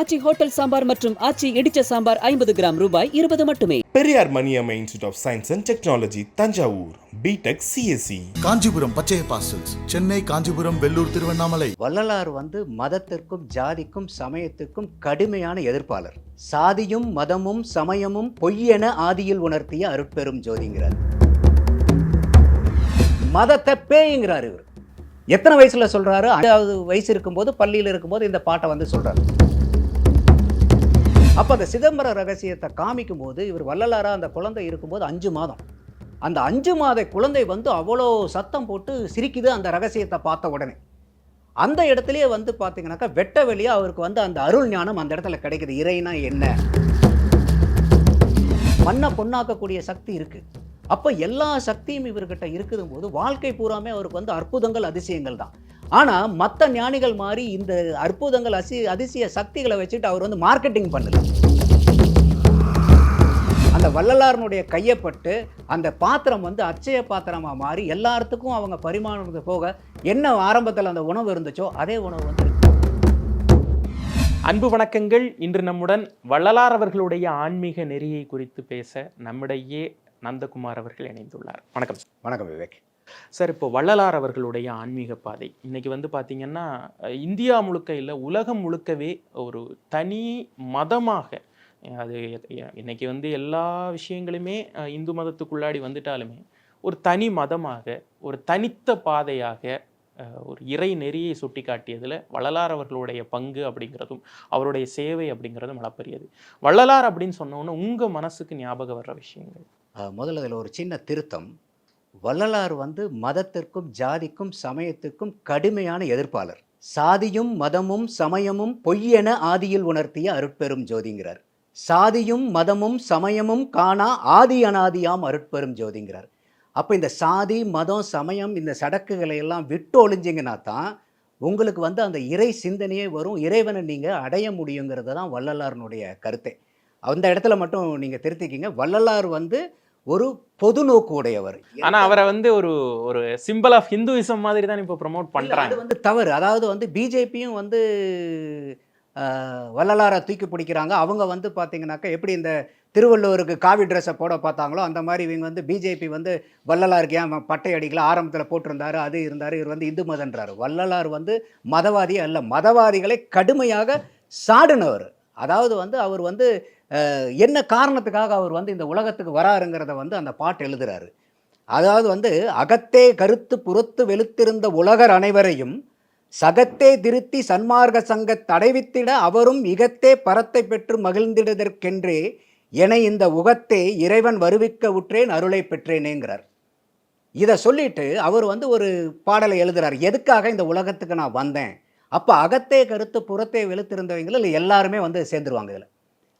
ஆச்சி hotel sambar மற்றும் ஆச்சி இடிச்ச சாம்பார் ஐம்பது கிராம் ரூபாய் இருபது மட்டுமே. Periyar Maniammai institute of science and technology Thanjavur BTech CSC Kanchipuram Pachaiyappa silks Chennai Kanchipuram Vellore Tiruvannamalai. Vallalar வந்து மதத்திற்கும் ஜாதிக்கும் சமயத்துக்கும் கடுமையான எதிர்ப்பாளர். சாதியும் மதமும் சமயமும் பொய்யென ஆதியில் உணர்த்திய அருட்பெரும் ஜோதிங்கிறார். மதத்தை பேய்ங்கிறார் இவர். எத்தனை வயசுல சொல்றாரு? அஞ்சாவது வயசு இருக்கும்போது பள்ளியில் இருக்கும்போது இந்த பாட்டை வந்து சொல்றாரு. அப்போ அந்த சிதம்பர ரகசியத்தை காமிக்கும் போது இவர் வள்ளலாராக அந்த குழந்தை இருக்கும்போது அஞ்சு மாதம். அந்த அஞ்சு மாத குழந்தை வந்து அவ்வளோ சத்தம் போட்டு சிரிக்குது அந்த ரகசியத்தை பார்த்த உடனே. அந்த இடத்துலயே வந்து பார்த்தீங்கன்னாக்கா வெட்ட வெளியாக அவருக்கு வந்து அந்த அருள் ஞானம் அந்த இடத்துல கிடைக்குது. இறைனா என்ன? மண்ணை பொண்ணாக்கக்கூடிய சக்தி இருக்குது அப்போ எல்லா சக்தியும் இவர்கிட்ட இருக்குதும் போது வாழ்க்கை பூராமே அவருக்கு வந்து அற்புதங்கள் அதிசயங்கள் தான். ஆனால் மற்ற ஞானிகள் மாதிரி இந்த அற்புதங்கள் அசி அதிசய சக்திகளை வச்சுட்டு அவர் வந்து மார்க்கெட்டிங் பண்ணல. அந்த வள்ளலாரனுடைய கையப்பட்டு அந்த பாத்திரம் வந்து அச்சய பாத்திரமாக மாறி எல்லாத்துக்கும் அவங்க பரிமாணம் போக என்ன ஆரம்பத்தில் அந்த உணவு இருந்துச்சோ அதே உணவு வந்து அன்பு வணக்கங்கள். இன்று நம்முடன் வள்ளலார் அவர்களுடைய ஆன்மீக நெறியை குறித்து பேச நம்மிடையே நந்தகுமார் அவர்கள் இணைந்துள்ளார். வணக்கம். வணக்கம் விவேக். சார் இப்போ வள்ளலார் அவர்களுடைய ஆன்மீக பாதை. இன்னைக்கு வந்து பார்த்தீங்கன்னா இந்தியா முழுக்க இல்லை உலகம் முழுக்கவே ஒரு தனி மதமாக அது இன்னைக்கு வந்து எல்லா விஷயங்களுமே இந்து மதத்துக்குள்ளாடி வந்துட்டாலுமே ஒரு தனி மதமாக ஒரு தனித்த பாதையாக ஒரு இறை நெறியை சுட்டி காட்டியதில் வள்ளலார் அவர்களுடைய பங்கு அப்படிங்கிறதும் அவருடைய சேவை அப்படிங்கிறதும் அளப்பரியது வள்ளலார் அப்படின்னு சொன்னோன்னே உங்கள் மனசுக்கு ஞாபகம் வர்ற விஷயங்கள்? முதல்ல அதில் ஒரு சின்ன திருத்தம். வள்ளலார் வந்து மதத்திற்கும் ஜாதிக்கும் சமயத்துக்கும் கடுமையான எதிர்ப்பாளர். சாதியும் மதமும் சமயமும் பொய்யென ஆதியில் உணர்த்திய அருட்பெரும் ஜோதிங்கிறார். சாதியும் மதமும் சமயமும் காணா ஆதி அனாதியாம் அருட்பெரும் ஜோதிங்கிறார். அப்போ இந்த சாதி மதம் சமயம் இந்த சடக்குகளை எல்லாம் விட்டு ஒழிஞ்சிங்கன்னா தான் உங்களுக்கு வந்து அந்த இறை சிந்தனையே வரும். இறைவனை நீங்கள் அடைய முடியுங்கிறது தான் வள்ளலாரினுடைய கருத்தே. அந்த இடத்துல மட்டும் நீங்கள் திருத்திக்கிங்க. வள்ளலார் வந்து ஒரு பொது நோக்கு உடையவர். ஆனா அவரை வந்து ஒரு ஒரு சிம்பிள் ஆஃப் ஹிந்துவிசம் மாதிரி தான் இப்போ ப்ரோமோட் பண்றாங்க. வந்து தவறு. அதாவது வந்து பிஜேபியும் வந்து வள்ளலாரை தூக்கி பிடிக்கிறாங்க. அவங்க வந்து பார்த்தீங்கன்னாக்கா எப்படி இந்த திருவள்ளுவருக்கு காவி ட்ரெஸ்ஸை போட பார்த்தாங்களோ அந்த மாதிரி இவங்க வந்து பிஜேபி வந்து வள்ளலாருக்கு ஏன் பட்டை அடிக்கல ஆரம்பத்தில் போட்டிருந்தாரு அது இருந்தார் இவர் வந்து இந்து மதன்றாரு. வள்ளலார் வந்து மதவாதி அல்ல. மதவாதிகளை கடுமையாக சாடினவர். அதாவது வந்து அவர் வந்து என்ன காரணத்துக்காக அவர் வந்து இந்த உலகத்துக்கு வராருங்கிறத வந்து அந்த பாட்டு எழுதுறாரு. அதாவது வந்து அகத்தே கருத்து புறத்து வெளுத்திருந்த உலகர் அனைவரையும் சகத்தே திருத்தி சன்மார்க்க சங்க தடைவித்திட அவரும் இகத்தே பரத்தை பெற்று மகிழ்ந்திடுதற்கென்றே என இந்த உகத்தே இறைவன் வருவிக்க உற்றேன் அருளை பெற்றேனேங்கிறார். இதை சொல்லிட்டு அவர் வந்து ஒரு பாடலை எழுதுறார். எதுக்காக இந்த உலகத்துக்கு நான் வந்தேன்? அப்போ அகத்தே கருத்து புறத்தே வெளுத்திருந்தவங்களில் எல்லாருமே வந்து சேர்ந்துருவாங்க இதில்.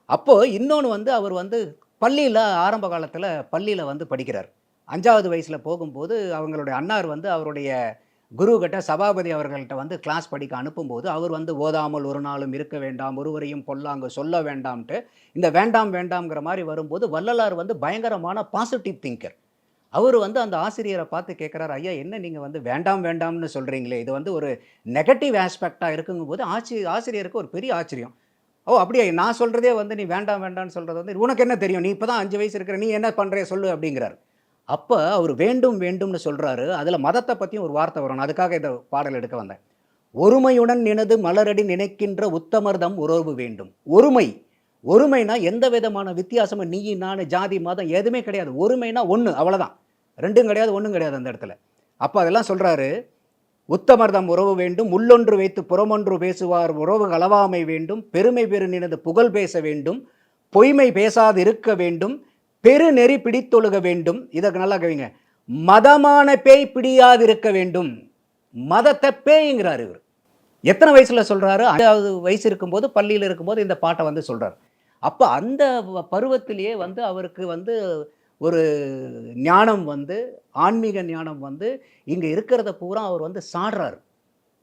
அப்போது இன்னொன்று வந்து அவர் வந்து பள்ளியில் ஆரம்ப காலத்தில் பள்ளியில் வந்து படிக்கிறார். அஞ்சாவது வயசில் போகும்போது அவங்களுடைய அன்னார் வந்து அவருடைய குரு சபாபதி அவர்கள்ட்ட வந்து கிளாஸ் படிக்க அனுப்பும்போது அவர் வந்து ஓதாமல் ஒரு நாளும் இருக்க வேண்டாம் ஒருவரையும் கொல்லாங்க சொல்ல வேண்டாம்ட்டு இந்த வேண்டாம் வேண்டாம்ங்கிற மாதிரி வரும்போது வள்ளலார் வந்து பயங்கரமான பாசிட்டிவ் திங்கர் அவர் வந்து அந்த ஆசிரியரை பார்த்து கேட்குறாரு ஐயா என்ன நீங்கள் வந்து வேண்டாம் வேண்டாம்னு சொல்கிறீங்களே இது வந்து ஒரு நெகட்டிவ் ஆஸ்பெக்டாக இருக்குங்கும்போது ஆச்சி ஆசிரியருக்கு ஒரு பெரிய ஆச்சரியம். ஓ அப்படியா? நான் சொல்கிறதே வந்து நீ வேண்டாம் வேண்டாம்னு சொல்கிறது வந்து உனக்கு என்ன தெரியும்? நீ இப்போ தான் அஞ்சு வயசு இருக்கிற நீ என்ன பண்ணுறே சொல்லு அப்படிங்கிறார். அப்போ அவர் வேண்டும் வேண்டும்னு சொல்கிறாரு அதில் மதத்தை பற்றியும் ஒரு வார்த்தை வரும். அதுக்காக இந்த பாடல் எடுக்க வந்தேன். ஒருமையுடன் நினது மலரடி நினைக்கின்ற உத்தமர்தம் உறவு வேண்டும். ஒருமை. ஒருமைனா எந்த விதமான வித்தியாசமும் நீ நான் ஜாதி மதம் எதுவுமே கிடையாது. ஒருமைனா ஒன்று அவ்வளோதான் ரெண்டும் கிடையாது ஒன்றும் கிடையாது அந்த இடத்துல. அப்போ அதெல்லாம் சொல்கிறாரு உத்தமர்தம் உறவு வேண்டும் உள்ளொன்று வைத்து புறமொன்று பேசுவார் உறவு களவாமை வேண்டும் பெருமை பெருநினது புகழ் பேச வேண்டும் பொய்மை பேசாது இருக்க வேண்டும் பெருநெறி பிடித்தொழுக வேண்டும். இதற்கு நல்லா கவிங்க மதமான பேய் பிடியாதிருக்க வேண்டும். மதத்தை பேய்ங்கிறார் இவர். எத்தனை வயசில் சொல்கிறாரு அஞ்சாவது வயசு இருக்கும்போது பள்ளியில் இருக்கும்போது இந்த பாட்டை வந்து சொல்கிறார் அப்போ அந்த பருவத்திலேயே வந்து அவருக்கு வந்து ஒரு ஞானம் வந்து ஆன்மீக ஞானம் வந்து இங்கே இருக்கிறத பூரா அவர் வந்து சாடுறாரு.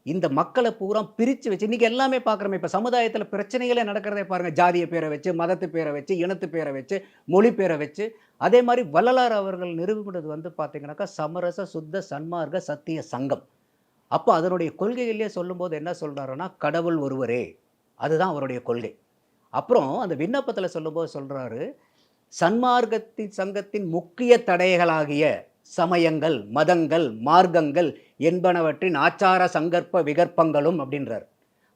இந்த மக்களை பூரா பிரித்து வச்சு இன்றைக்கி எல்லாமே பார்க்குறோமே இப்போ சமுதாயத்தில் பிரச்சனைகளே நடக்கிறதே பாருங்கள் ஜாதிய பேரை வச்சு மதத்து பேரை வச்சு இனத்து பேரை வச்சு மொழி பேரை வச்சு. அதே மாதிரி வள்ளலார் அவர்கள் நிறுவினது வந்து பார்த்திங்கனாக்கா சமரச சுத்த சன்மார்க்க சத்திய சங்கம். அப்போ அதனுடைய கொள்கையிலேயே சொல்லும்போது என்ன சொல்கிறாருன்னா கடவுள் ஒருவரே. அதுதான் அவருடைய கொள்கை. அப்புறம் அந்த விண்ணப்பத்தில் சொல்லும்போது சொல்கிறாரு சன்மார்க்கத்தின் சங்கத்தின் முக்கிய தடைகளாகிய சமயங்கள் மதங்கள் மார்க்கங்கள் என்பனவற்றின் ஆச்சார சங்கற்ப விகற்பங்களும் அப்படின்றார்.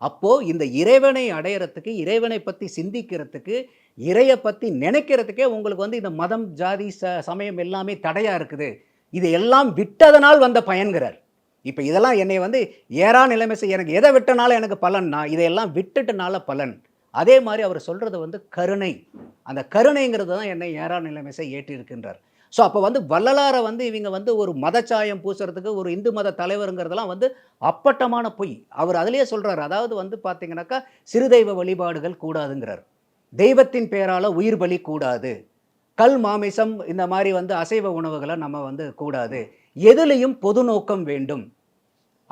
அப்போது இந்த இறைவனை அடையிறதுக்கு இறைவனை பற்றி சிந்திக்கிறதுக்கு இறையை பற்றி நினைக்கிறதுக்கே உங்களுக்கு வந்து இந்த மதம் ஜாதி ச சமயம் எல்லாமே தடையாக இருக்குது. இது எல்லாம் விட்டதனால் வந்த பயன்கிறார். இப்போ இதெல்லாம் என்னை வந்து ஏறா நிலைமை செய்ய எனக்கு எதை விட்டனால எனக்கு பலன்னா இதையெல்லாம் விட்டுட்டனால பலன். அதே மாதிரி அவர் சொல்கிறது வந்து கருணை. அந்த கருணைங்கிறது தான் என்னை ஏறா நிலைமைசை ஏற்றிருக்கின்றார். ஸோ அப்போ வந்து வள்ளலாரை வந்து இவங்க வந்து ஒரு மதச்சாயம் பூசுறதுக்கு ஒரு இந்து மத தலைவருங்கிறதெல்லாம் வந்து அப்பட்டமான பொய். அவர் அதிலேயே சொல்கிறார் அதாவது வந்து பார்த்தீங்கன்னாக்கா சிறுதெய்வ வழிபாடுகள் கூடாதுங்கிறார். தெய்வத்தின் பேரால் உயிர் பலி கூடாது. கல் மாமிசம் இந்த மாதிரி வந்து அசைவ உணவுகளை நம்ம வந்து கூடாது. எதுலேயும் பொது நோக்கம் வேண்டும்.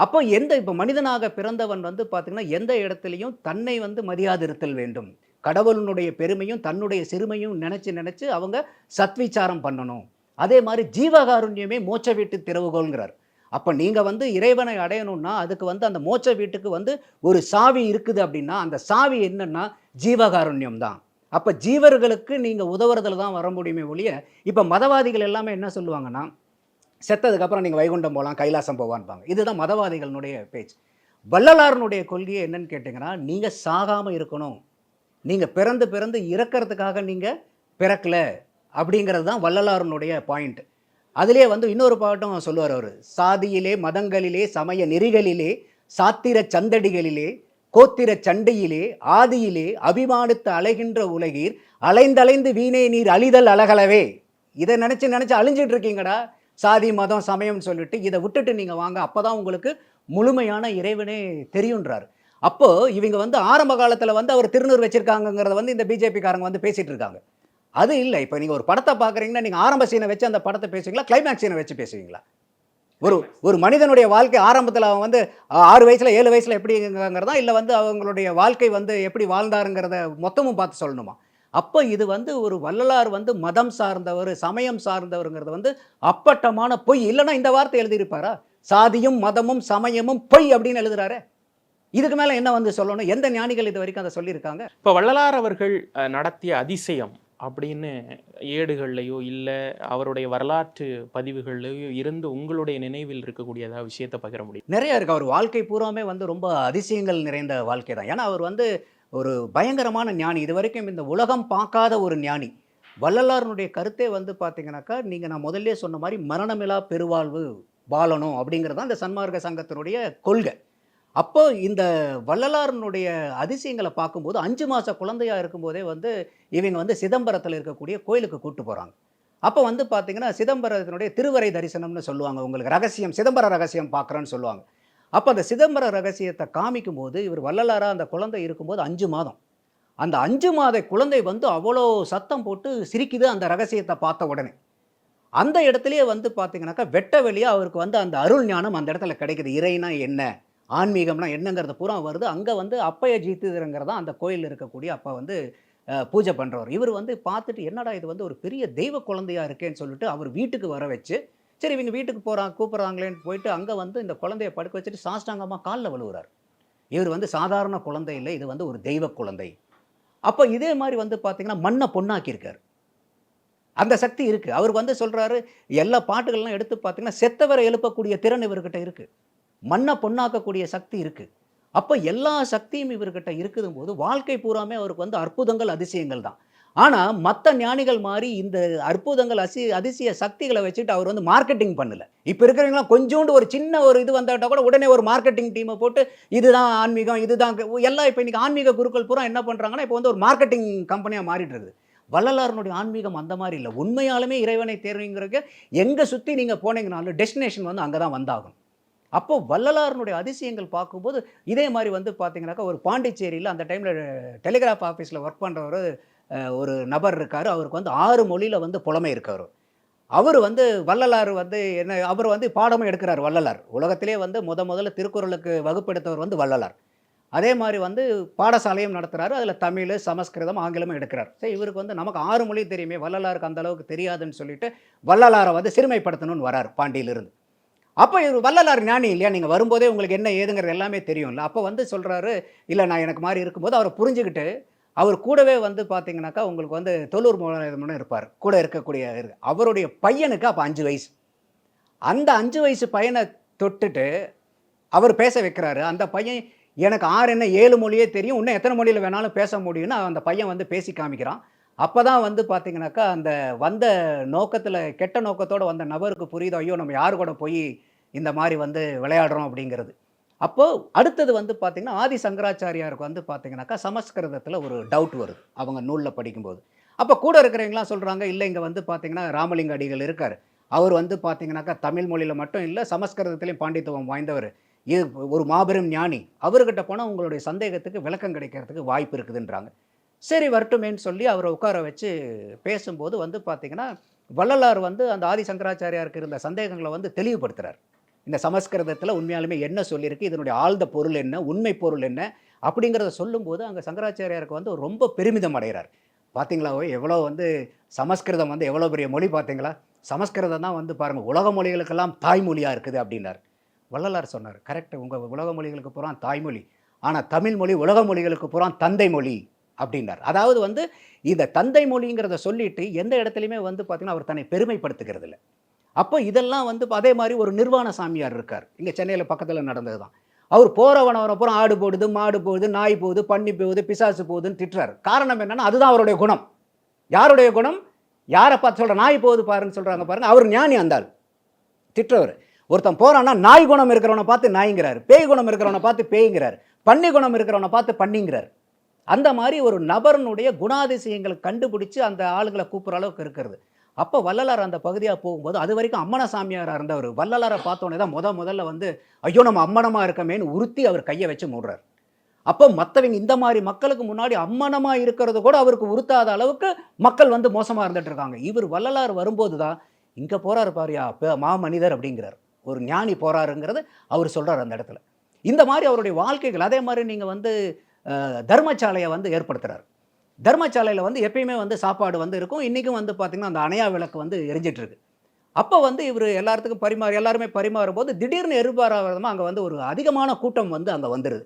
அப்போ எந்த இப்போ மனிதனாக பிறந்தவன் வந்து பார்த்திங்கன்னா எந்த இடத்துலையும் தன்னை வந்து மரியாதிருத்தல் வேண்டும். கடவுளினுடைய பெருமையும் தன்னுடைய சிறுமையும் நினச்சி நினச்சி அவங்க சத்விச்சாரம் பண்ணணும். அதே மாதிரி ஜீவகாருண்யமே மோச்ச வீட்டு திறவுகோள்ங்கிறார் அப்போ நீங்கள் வந்து இறைவனை அடையணும்னா அதுக்கு வந்து அந்த மோச்ச வீட்டுக்கு வந்து ஒரு சாவி இருக்குது அப்படின்னா அந்த சாவி என்னென்னா ஜீவகாருண்யம் தான். அப்போ ஜீவர்களுக்கு நீங்கள் உதவுறதுல தான் வர முடியுமே ஒழிய இப்போ மதவாதிகள் எல்லாமே என்ன சொல்லுவாங்கன்னா செத்ததுக்கப்புறம் நீங்கள் வைகுண்டம் போகலாம் கைலாசம் போவான்பாங்க இதுதான் மதவாதிகளினுடைய பேச்சு. வள்ளலாரனுடைய கொள்கையை என்னன்னு கேட்டிங்கன்னா நீங்கள் சாகாமல் இருக்கணும். நீங்கள் பிறந்து பிறந்து இறக்கிறதுக்காக நீங்கள் பிறக்கல அப்படிங்கிறது தான் வள்ளலாரனுடைய பாயிண்ட் அதிலே வந்து இன்னொரு பாட்டும் சொல்லுவார் அவர். சாதியிலே மதங்களிலே சமய நெறிகளிலே சாத்திர சந்தடிகளிலே கோத்திர சண்டையிலே ஆதியிலே அபிமானித்து அலைகின்ற உலகீர் அலைந்தலைந்து வீணே நீர் அழிதல் அழகலவே இதை நினச்சி நினச்சி அழிஞ்சிட்டு இருக்கீங்கடா. சாதி மதம் சமயம்னு சொல்லிட்டு இதை விட்டுட்டு நீங்கள் வாங்க. அப்போ தான் உங்களுக்கு முழுமையான இறைவனே தெரியுன்றார். அப்போது இவங்க வந்து ஆரம்ப காலத்தில் வந்து அவர் திருநூறு வச்சுருக்காங்கங்கிறத வந்து இந்த பிஜேபிக்காரங்க வந்து பேசிகிட்டு இருக்காங்க. அது இல்லை. இப்போ நீங்கள் ஒரு படத்தை பார்க்குறீங்கன்னா நீங்கள் ஆரம்ப சீனை வச்சு அந்த படத்தை பேசுவீங்களா? கிளைமேக்ஸ் சீனை வச்சு பேசுவீங்களா? ஒரு ஒரு மனிதனுடைய வாழ்க்கை ஆரம்பத்தில் அவன் வந்து ஆறு வயசில் ஏழு வயசில் எப்படிங்கிறதா? இல்லை வந்து அவங்களுடைய வாழ்க்கை வந்து எப்படி வாழ்ந்தாருங்கிறத மொத்தமும் பார்த்து சொல்லணுமா? அப்போ இது வந்து ஒரு வள்ளலார் வந்து மதம் சார்ந்தவர் சமயம் சார்ந்தவருங்கிறது வந்து அப்பட்டமான பொய். இல்லைன்னா இந்த வார்த்தை எழுதியிருப்பாரா? சாதியும் மதமும் சமயமும் பொய் அப்படின்னு எழுதுறாரு. இதுக்கு மேலே என்ன வந்து சொல்லணும்? எந்த ஞானிகள் இது வரைக்கும் அதை சொல்லியிருக்காங்க? இப்போ வள்ளலார் அவர்கள் நடத்திய அதிசயம் அப்படின்னு ஏடுகள்லையோ இல்லை அவருடைய வரலாற்று பதிவுகள்லையோ இருந்து உங்களுடைய நினைவில் இருக்கக்கூடிய ஏதாவது விஷயத்தை பகிர முடியும்? நிறைய இருக்கு. அவர் வாழ்க்கை பூராமே வந்து ரொம்ப அதிசயங்கள் நிறைந்த வாழ்க்கை தான். ஏன்னா அவர் வந்து ஒரு பயங்கரமான ஞானி. இது வரைக்கும் இந்த உலகம் பார்க்காத ஒரு ஞானி. வள்ளலாருனுடைய கருத்தே வந்து பார்த்தீங்கன்னாக்கா நீங்கள் நான் முதல்ல சொன்ன மாதிரி மரணமிலா பெருவாழ்வு வாழணும் அப்படிங்கிறது தான் இந்த சன்மார்க்க சங்கத்தினுடைய கொள்கை. அப்போ இந்த வள்ளலாரனுடைய அதிசயங்களை பார்க்கும்போது அஞ்சு மாத குழந்தையாக இருக்கும்போதே வந்து இவங்க வந்து சிதம்பரத்தில் இருக்கக்கூடிய கோயிலுக்கு கூட்டு போகிறாங்க அப்போ வந்து பார்த்தீங்கன்னா சிதம்பரத்தினுடைய திருவரை தரிசனம்னு சொல்லுவாங்க. உங்களுக்கு ரகசியம் சிதம்பர ரகசியம் பார்க்குறேன்னு சொல்லுவாங்க. அப்போ அந்த சிதம்பர ரகசியத்தை காமிக்கும் போது இவர் வள்ளலாராக அந்த குழந்தை இருக்கும்போது அஞ்சு மாதம். அந்த அஞ்சு மாத குழந்தை வந்து அவ்வளோ சத்தம் போட்டு சிரிக்குது அந்த ரகசியத்தை பார்த்த உடனே. அந்த இடத்துலையே வந்து பார்த்தீங்கன்னாக்கா வெட்ட வெளியே அவருக்கு வந்து அந்த அருள் ஞானம் அந்த இடத்துல கிடைக்குது. இறைனா என்ன? ஆன்மீகம்னா என்னங்கிறது பூரா வருது. அங்கே வந்து அப்பைய ஜீத்துங்கிறதா அந்த கோயிலில் இருக்கக்கூடிய அப்போ வந்து பூஜை பண்ணுறவர் இவர் வந்து பார்த்துட்டு என்னடா இது வந்து ஒரு பெரிய தெய்வ குழந்தையாக இருக்கேன்னு சொல்லிட்டு அவர் வீட்டுக்கு வர வச்சு சரி இவங்க வீட்டுக்கு போகிறாங்க கூப்பிட்றாங்களேன்னு போயிட்டு அங்கே வந்து இந்த குழந்தைய படுக்க வச்சுட்டு சாஷ்டாங்கமாக காலில் விழுவுறார். இவர் வந்து சாதாரண குழந்தை இல்லை இது வந்து ஒரு தெய்வ குழந்தை. அப்போ இதே மாதிரி வந்து பார்த்திங்கன்னா மண்ணை பொண்ணாக்கியிருக்கார் அந்த சக்தி இருக்குது அவர் வந்து சொல்கிறாரு எல்லா பாட்டுகள்லாம் எடுத்து பார்த்திங்கன்னா செத்தவரை எழுப்பக்கூடிய திறன் இவர்கிட்ட இருக்குது மண்ணை பொண்ணாக்கக்கூடிய சக்தி இருக்குது அப்போ எல்லா சக்தியும் இவர்கிட்ட இருக்குதும் போது வாழ்க்கை பூராமே அவருக்கு வந்து அற்புதங்கள் அதிசயங்கள் தான். ஆனால் மற்ற ஞானிகள் மாதிரி இந்த அற்புதங்கள் அசி அதிசய சக்திகளை வச்சுட்டு அவர் வந்து மார்க்கெட்டிங் பண்ணல. இப்போ இருக்கிறவங்களாம் கொஞ்சோண்டு ஒரு சின்ன ஒரு இது வந்தாட்டா கூட உடனே ஒரு மார்க்கெட்டிங் டீமை போட்டு இதுதான் ஆன்மீகம் இதுதான் எல்லாம் இப்போ இன்றைக்கி ஆன்மீக குருக்கள் பூரா என்ன பண்ணுறாங்கன்னா இப்போ வந்து ஒரு மார்க்கெட்டிங் கம்பெனியாக மாறிட்டு இருக்குது. வள்ளலாரனுடைய ஆன்மீகம் அந்த மாதிரி இல்லை. உண்மையாலுமே இறைவனை தேர்வுங்கிறதுக்கு எங்கே சுற்றி நீங்கள் போனீங்கனாலும் டெஸ்டினேஷன் வந்து அங்கே தான் வந்தாகும் அப்போ வள்ளலாரனுடைய அதிசயங்கள் பார்க்கும்போது இதே மாதிரி வந்து பார்த்தீங்கன்னாக்கா ஒரு பாண்டிச்சேரியில் அந்த டைமில் டெலிகிராஃப் ஆஃபீஸில் ஒர்க் பண்ணுறவர் ஒரு நபர் இருக்கார் அவருக்கு வந்து ஆறு மொழியில் வந்து புலமை இருக்கார். அவர் வந்து வள்ளலார் வந்து என்ன அவர் வந்து பாடமும் எடுக்கிறார் வள்ளலார். உலகத்திலே வந்து முத முதல்ல திருக்குறளுக்கு வகுப்பெடுத்தவர் வந்து வள்ளலார். அதே மாதிரி வந்து பாடசாலையும் நடத்துகிறாரு அதில் தமிழ் சமஸ்கிருதம் ஆங்கிலமும் எடுக்கிறார். சரி இவருக்கு வந்து நமக்கு ஆறு மொழி தெரியுமே வள்ளலாருக்கு அந்த அளவுக்கு தெரியாதுன்னு சொல்லிட்டு வள்ளலாரை வந்து சிறுமைப்படுத்தணும்னு வரார் பாண்டியிலிருந்து. அப்போ இவர் வள்ளலார் ஞானி இல்லையா? நீங்கள் வரும்போதே உங்களுக்கு என்ன ஏதுங்கிறது எல்லாமே தெரியும்ல. அப்போ வந்து சொல்கிறாரு இல்லை நான் எனக்கு மாதிரி இருக்கும்போது அவரை புரிஞ்சுக்கிட்டு அவர் கூடவே வந்து பார்த்தீங்கன்னாக்கா உங்களுக்கு வந்து தொல்லூர் மூலம் இருப்பார். கூட இருக்கக்கூடிய அவருடைய பையனுக்கு அப்போ அஞ்சு வயசு. அந்த அஞ்சு வயசு பையனை தொட்டுட்டு அவர் பேச வைக்கிறாரு. அந்த பையன் எனக்கு ஆறு என்ன ஏழு மொழியே தெரியும். இன்னும் எத்தனை மொழியில் வேணாலும் பேச முடியும்னு அந்த பையன் வந்து பேசி காமிக்கிறான். அப்போ தான் வந்து பார்த்தீங்கன்னாக்கா அந்த வந்த நோக்கத்தில் கெட்ட நோக்கத்தோடு வந்த நபருக்கு புரியுதோ ஐயோ நம்ம யார் கூட போய் இந்த மாதிரி வந்து விளையாடுறோம்? அப்படிங்கிறது. அப்போது அடுத்தது வந்து பார்த்திங்கன்னா ஆதி சங்கராச்சாரியாருக்கு வந்து பார்த்தீங்கன்னாக்கா சமஸ்கிருதத்தில் ஒரு டவுட் வருது. அவங்க நூலில் படிக்கும்போது. அப்போ கூட இருக்கிறவங்களாம் சொல்கிறாங்க இல்லை இங்கே வந்து பார்த்தீங்கன்னா ராமலிங்க அடிகள் இருக்கார். அவர் வந்து பார்த்தீங்கன்னாக்கா தமிழ் மொழியில் மட்டும் இல்லை சமஸ்கிருதத்திலையும் பாண்டித்துவம் வாய்ந்தவர். இது ஒரு மாபெரும் ஞானி. அவர்கிட்ட போனால் உங்களுடைய சந்தேகத்துக்கு விளக்கம் கிடைக்கிறதுக்கு வாய்ப்பு இருக்குதுன்றாங்க. சரி வரட்டுமேன்னு சொல்லி அவரை உட்கார வச்சு பேசும்போது வந்து பார்த்திங்கன்னா வள்ளலார் வந்து அந்த ஆதி சங்கராச்சாரியாருக்கு இருந்த சந்தேகங்களை வந்து தெளிவுபடுத்துகிறார் இந்த சமஸ்கிருதத்தில் உண்மையாலுமே என்ன சொல்லியிருக்கு? இதனுடைய ஆழ்ந்த பொருள் என்ன? உண்மை பொருள் என்ன? அப்படிங்கிறத சொல்லும்போது அங்கே சங்கராச்சாரியாருக்கு வந்து ரொம்ப பெருமிதம் அடைகிறார். பார்த்தீங்களா எவ்வளோ வந்து சமஸ்கிருதம் வந்து எவ்வளோ பெரிய மொழி பார்த்தீங்களா சமஸ்கிருதம் தான் வந்து பாருங்கள் உலக மொழிகளுக்கெல்லாம் தாய்மொழியாக இருக்குது அப்படின்னார். வள்ளலார் சொன்னார் கரெக்டு உங்கள் உலக மொழிகளுக்கு புறம் தாய்மொழி ஆனால் தமிழ் மொழி உலக மொழிகளுக்கு புறம் தந்தை மொழி அப்படின்னார். அதாவது வந்து இந்த தந்தை மொழிங்கிறத சொல்லிட்டு எந்த இடத்துலையுமே வந்து பார்த்திங்கன்னா அவர் தன்னை பெருமைப்படுத்துகிறது இல்லை அப்போ இதெல்லாம் வந்து அதே மாதிரி ஒரு நிர்வாண சாமியார் இருக்கார். இங்கே சென்னையில் பக்கத்தில் நடந்தது தான் அவர் போகிறவனவரை பூரா ஆடு போடுது மாடு போகுது நாய் போகுது பண்ணி போகுது பிசாசு போகுதுன்னு திட்டுறாரு. காரணம் என்னன்னா அதுதான் அவருடைய குணம். யாருடைய குணம்? யாரை பார்த்து சொல்கிற நாய் போகுது பாருன்னு சொல்கிறாங்க பாருங்க அவர் ஞானி அந்தாள் திட்டுறவர். ஒருத்தன் போகிறான்னா நாய் குணம் இருக்கிறவனை பார்த்து நாய்ங்கிறார். பேய் குணம் இருக்கிறவனை பார்த்து பேய்ங்கிறார். பண்ணி குணம் இருக்கிறவனை பார்த்து பண்ணிங்கிறார் அந்த மாதிரி ஒரு நபரனுடைய குணாதிசயங்களை கண்டுபிடிச்சு அந்த ஆளுங்களை கூப்பிட்ற அளவுக்கு இருக்கிறது. அப்போ வள்ளலார் அந்த பகுதியாக போகும்போது அது வரைக்கும் அம்மன சாமியாராக இருந்தவர். வள்ளலாரை பார்த்தோன்னே தான் முத முதல்ல வந்து ஐயோ நம்ம அம்மனமாக இருக்கமேன்னு உறுத்தி அவர் கையை வச்சு மூடுறார். அப்போ மற்றவங்க இந்த மாதிரி மக்களுக்கு முன்னாடி அம்மனமாக இருக்கிறது கூட அவருக்கு உறுத்தாத அளவுக்கு மக்கள் வந்து மோசமாக இருந்துட்டு இருக்காங்க. இவர் வள்ளலார் வரும்போது தான் இங்கே போகிறாரு பாரியா பே- மாமனிதர் அப்படிங்கிறார். ஒரு ஞானி போகிறாருங்கிறது அவர் சொல்கிறார் அந்த இடத்துல. இந்த மாதிரி அவருடைய வாழ்க்கைகள் அதே மாதிரி நீங்கள் வந்து தர்மசாலையை வந்து ஏற்படுத்துகிறார் தர்மசாலையில் வந்து எப்பயுமே வந்து சாப்பாடு வந்து இருக்கும். இன்றைக்கும் வந்து பார்த்திங்கன்னா அந்த அணையா விளக்கு வந்து எரிஞ்சிட்ருக்கு. அப்போ வந்து இவர் எல்லாத்துக்கும் பரிமாறி எல்லாருமே பரிமாறும் போது திடீர்னு எதிர்பாராதமாக அங்கே வந்து ஒரு அதிகமான கூட்டம் வந்து அங்கே வந்துடுது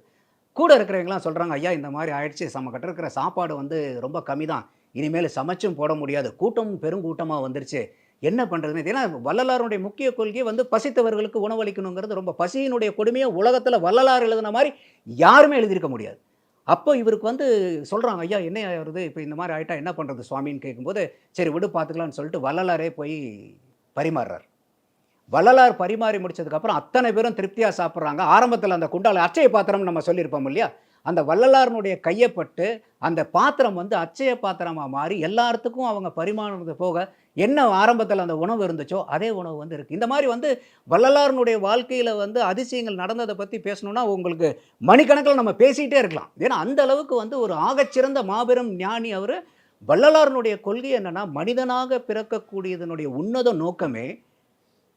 கூட இருக்கிறவங்களாம் சொல்கிறாங்க ஐயா இந்த மாதிரி ஆயிடுச்சு. நம்ம கிட்ட இருக்கிற சாப்பாடு வந்து ரொம்ப கம்மி தான் இனிமேல் சமைச்சும் போட முடியாது. கூட்டம் பெருங்கூட்டமாக வந்துருச்சு. என்ன பண்ணுறதுன்னு ஏன்னா வள்ளலாருடைய முக்கிய கொள்கை வந்து பசித்தவர்களுக்கு உணவளிக்கணுங்கிறது ரொம்ப பசியினுடைய கொடுமையை உலகத்தில் வள்ளலார் எழுதின மாதிரி யாருமே எழுதியிருக்க முடியாது. அப்போ இவருக்கு வந்து சொல்கிறாங்க ஐயா என்ன வருது இப்போ இந்த மாதிரி ஆகிட்டா என்ன பண்ணுறது சுவாமின்னு கேட்கும்போது சரி விடு பார்த்துக்கலாம்னு சொல்லிட்டு வள்ளலாரே போய் பரிமாறுறார். வள்ளலார் பரிமாறி முடிச்சதுக்கப்புறம் அத்தனை பேரும் திருப்தியாக சாப்பிட்றாங்க. ஆரம்பத்தில் அந்த குண்டால அச்சய பாத்திரம் நம்ம சொல்லியிருப்போம் இல்லையா? அந்த வள்ளலாரனுடைய கையப்பட்டு அந்த பாத்திரம் வந்து அச்சய பாத்திரமாக மாறி எல்லாத்துக்கும் அவங்க பரிமாறுறது போக என்ன ஆரம்பத்தில் அந்த உணவு இருந்துச்சோ அதே உணவு வந்து இருக்குது இந்த மாதிரி வந்து வள்ளலாரனுடைய வாழ்க்கையில் வந்து அதிசயங்கள் நடந்ததை பற்றி பேசணுன்னா உங்களுக்கு மணிக்கணக்கில் நம்ம பேசிகிட்டே இருக்கலாம். ஏன்னா அந்த அளவுக்கு வந்து ஒரு ஆகச்சிறந்த மாபெரும் ஞானி அவர். வள்ளலாரனுடைய கொள்கை என்னென்னா மனிதனாக பிறக்கக்கூடியதனுடைய உன்னத நோக்கமே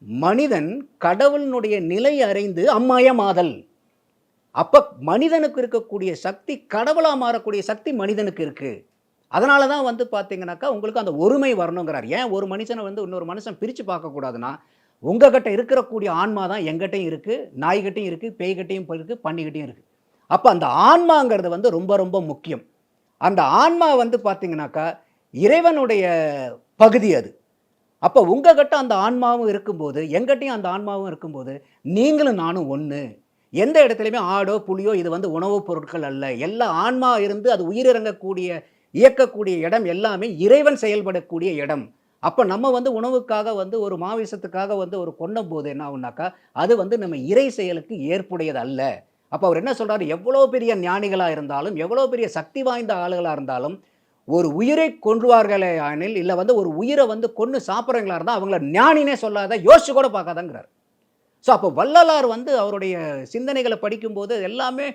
மனிதன் கடவுளினுடைய நிலை அறிந்து அம்மயமாதல் அப்போ மனிதனுக்கு இருக்கக்கூடிய சக்தி கடவுளாக மாறக்கூடிய சக்தி மனிதனுக்கு இருக்குது அதனால தான் வந்து பார்த்தீங்கன்னாக்கா உங்களுக்கு அந்த ஒருமை வரணுங்கிறார். ஏன் ஒரு மனுஷனை வந்து இன்னொரு மனுஷன் பிரித்து பார்க்கக்கூடாதுன்னா உங்ககிட்ட இருக்கக்கூடிய ஆன்மா தான் எங்கிட்டையும் இருக்குது நாய்கிட்டையும் இருக்குது பேய்கிட்டையும் இருக்குது பண்ணிக்கிட்டையும் இருக்குது அப்போ அந்த ஆன்மாங்கிறது வந்து ரொம்ப ரொம்ப முக்கியம். அந்த ஆன்மா வந்து பார்த்திங்கனாக்கா இறைவனுடைய பகுதி அது. அப்போ உங்ககிட்ட அந்த ஆன்மாவும் இருக்கும்போது எங்கிட்டையும் அந்த ஆன்மாவும் இருக்கும்போது நீங்களும் நானும் ஒன்று எந்த இடத்துலையுமே ஆடோ புலியோ இது வந்து உணவுப் பொருட்கள் அல்ல. எல்லா ஆன்மா இருந்து அது உயிரிறங்கக்கூடிய இயக்கக்கூடிய இடம் எல்லாமே இறைவன் செயல்படக்கூடிய இடம். அப்போ நம்ம வந்து உணவுக்காக வந்து ஒரு மாவிசத்துக்காக வந்து ஒரு கொண்ணும் போது என்ன ஆகுனாக்கா அது வந்து நம்ம இறை செயலுக்கு ஏற்புடையது அல்ல. அப்போ அவர் என்ன சொல்கிறார் எவ்வளோ பெரிய ஞானிகளாக இருந்தாலும் எவ்வளோ பெரிய சக்தி வாய்ந்த ஆளுகளாக இருந்தாலும் ஒரு உயிரை கொன்றுவார்களே ஆனில் இல்லை வந்து ஒரு உயிரை வந்து கொன்று சாப்பிட்றவங்களா இருந்தால் அவங்கள ஞானினே சொல்லாத யோசிச்சு கூட பார்க்காதங்கிறார். ஸோ அப்போ வள்ளலார் வந்து அவருடைய சிந்தனைகளை படிக்கும்போது எல்லாமே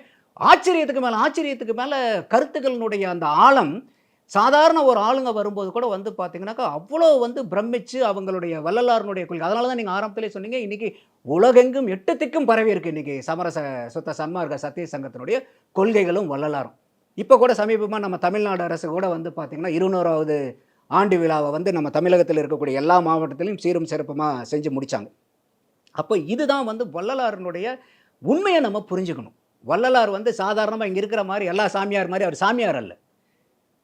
ஆச்சரியத்துக்கு மேலே ஆச்சரியத்துக்கு மேலே கருத்துக்களினுடைய அந்த ஆழம் சாதாரண ஒரு ஆளுங்க வரும்போது கூட வந்து பார்த்தீங்கன்னாக்கா அவ்வளோ வந்து பிரமிச்சு அவங்களுடைய வள்ளலாரனுடைய கொள்கை. அதனால தான் நீங்கள் ஆரம்பத்திலே சொன்னீங்க இன்றைக்கி உலகெங்கும் எட்டு திக்கும் பரவி இருக்கு. இன்றைக்கி சமரச சுத்த சன்மார்க்க சத்திய சங்கத்தினுடைய கொள்கைகளும் வள்ளலாரும். இப்போ கூட சமீபமாக நம்ம தமிழ்நாடு அரசு கூட வந்து பார்த்திங்கன்னா இருநூறாவது ஆண்டு விழாவை வந்து நம்ம தமிழகத்தில் இருக்கக்கூடிய எல்லா மாவட்டத்திலையும் சீரும் சிறப்புமாக செஞ்சு முடித்தாங்க அப்போ இதுதான் வந்து வள்ளலாரினுடைய உண்மையை நம்ம புரிஞ்சுக்கணும். வள்ளலார் வந்து சாதாரணமாக இங்கே இருக்கிற மாதிரி எல்லா சாமியார் மாதிரி அவர் சாமியார் அல்ல.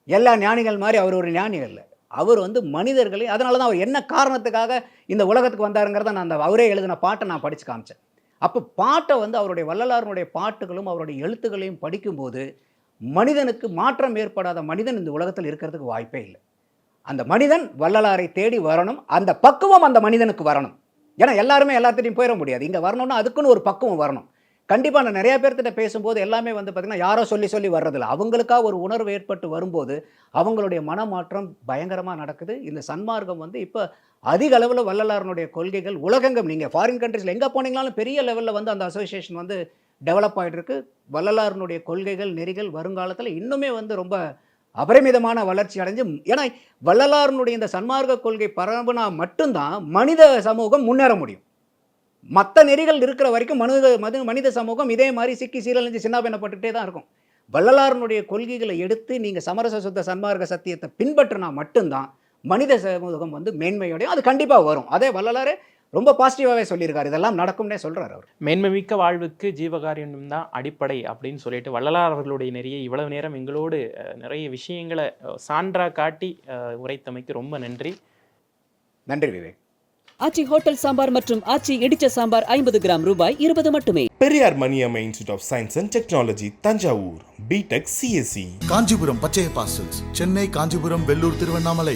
எல்லா ஞானிகள் மாதிரி அவர் ஒரு ஞானி அல்ல. அவர் வந்து மனிதர்களை அதனால தான் அவர் என்ன காரணத்துக்காக இந்த உலகத்துக்கு வந்தாருங்கிறத நான் அந்த அவரே எழுதின பாட்டை நான் படித்து காமிச்சேன். அப்போ பாட்டை வந்து அவருடைய வள்ளலாருடைய பாட்டுகளும் அவருடைய எழுத்துக்களையும் படிக்கும்போது மனிதனுக்கு மாற்றம் ஏற்படாத மனிதன் இந்த உலகத்தில் இருக்கிறதுக்கு வாய்ப்பே இல்லை. அந்த மனிதன் வள்ளலாரை தேடி வரணும் அந்த பக்குவம் அந்த மனிதனுக்கு வரணும். ஏன்னா எல்லாருமே எல்லாத்திட்டையும் போயிட முடியாது. இங்கே வரணும்னா அதுக்குன்னு ஒரு பக்குவம் வரணும். கண்டிப்பாக நான் நிறைய பேர்த்திட்ட பேசும்போது எல்லாமே வந்து பார்த்திங்கன்னா யாரோ சொல்லி சொல்லி வர்றதில்ல. அவங்களுக்காக ஒரு உணர்வு ஏற்பட்டு வரும்போது அவங்களுடைய மனமாற்றம் பயங்கரமாக நடக்குது. இந்த சன்மார்க்கம் வந்து இப்போ அதிக அளவில் வள்ளலாரனுடைய கொள்கைகள் உலகெங்கும் நீங்கள் ஃபாரின் கண்ட்ரிஸில் எங்கே போனீங்கனாலும் பெரிய லெவலில் வந்து அந்த அசோசியேஷன் வந்து டெவலப் ஆகிட்டுருக்கு வள்ளலாரனுடைய கொள்கைகள் நெறிகள் வருங்காலத்தில் இன்னுமே வந்து ரொம்ப அபரிமிதமான வளர்ச்சி அடைஞ்சு ஏன்னா வள்ளலாரனுடைய இந்த சன்மார்க்க கொள்கை பரவுனா மட்டும்தான் மனித சமூகம் முன்னேற முடியும். மற்ற நெறிகள் இருக்கிற வரைக்கும் மனித மது மனித சமூகம் இதே மாதிரி சிக்கி சீரழிஞ்சு சின்னாபின்னப்பட்டுக்கிட்டே தான் இருக்கும். வள்ளலாரனுடைய கொள்கைகளை எடுத்து நீங்கள் சமரச சுத்த சன்மார்க்க சத்தியத்தை பின்பற்றினா மட்டும்தான் மனித சமூகம் வந்து மேன்மையோடையும் அது கண்டிப்பாக வரும். அதே வள்ளலாரே ரொம்ப பாசிட்டிவாகவே சொல்லியிருக்காரு. இதெல்லாம் நடக்கும்னே சொல்கிறார் அவர். மேன்மைமிக்க வாழ்வுக்கு ஜீவகாரியம் தான் அடிப்படை அப்படின்னு சொல்லிட்டு வள்ளலார் அவர்களுடைய நிறைய இவ்வளவு நேரம் எங்களோடு நிறைய விஷயங்களை அஹ், சான்றா காட்டி உரைத்தமைக்கு ரொம்ப நன்றி. நன்றி விவேக். ஆச்சி ஹோட்டல் சாம்பார் மற்றும் ஆச்சி இடிச்ச சாம்பார் ஐம்பது கிராம் ரூபாய் இருபது மட்டுமே. Periyar Maniammai institute of science and technology Thanjavur BTech CSC Kanchipuram Pachaiyappa silks Chennai Kanchipuram Vellore Tiruvannamalai.